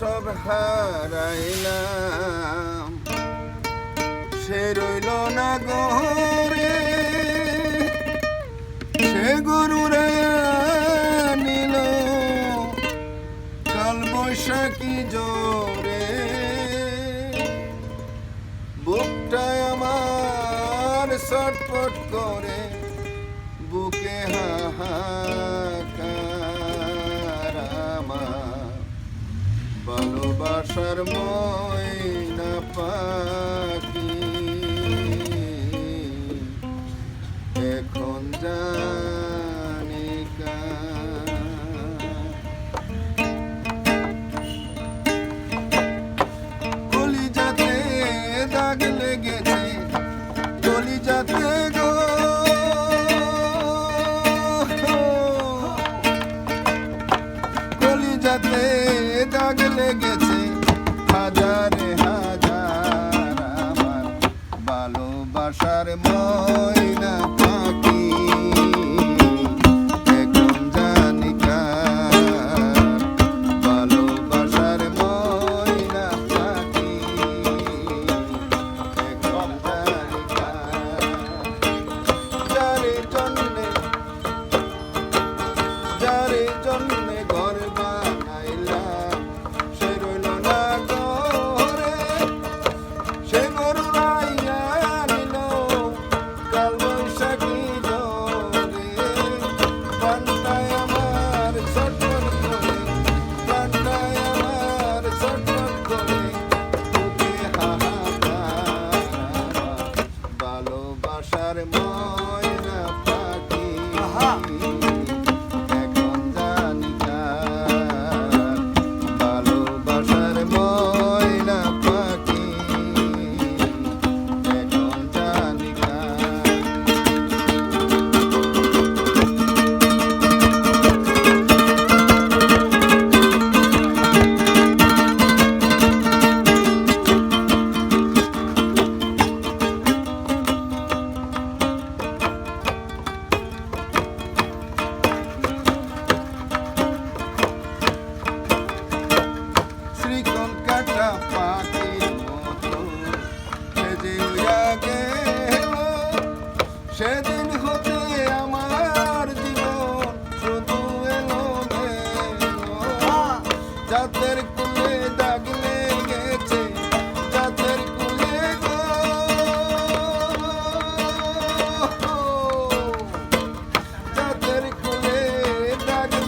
সব হারাইলাম। সে রইল না গরে সে গরুরে নিল। কাল বৈশাখী জোরে বুকটা আমার ছটপট করে, বুকে হাহা আশার ময়না পাখি। এখন জানি গলি যাতে দাগ লেগেছে গলি যাতে গো। গলি যাতে দাগ i shot him up.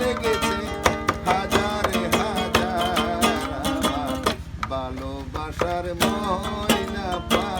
লেগেছে হাজারে হাজার ভালোবাসার ময়না পা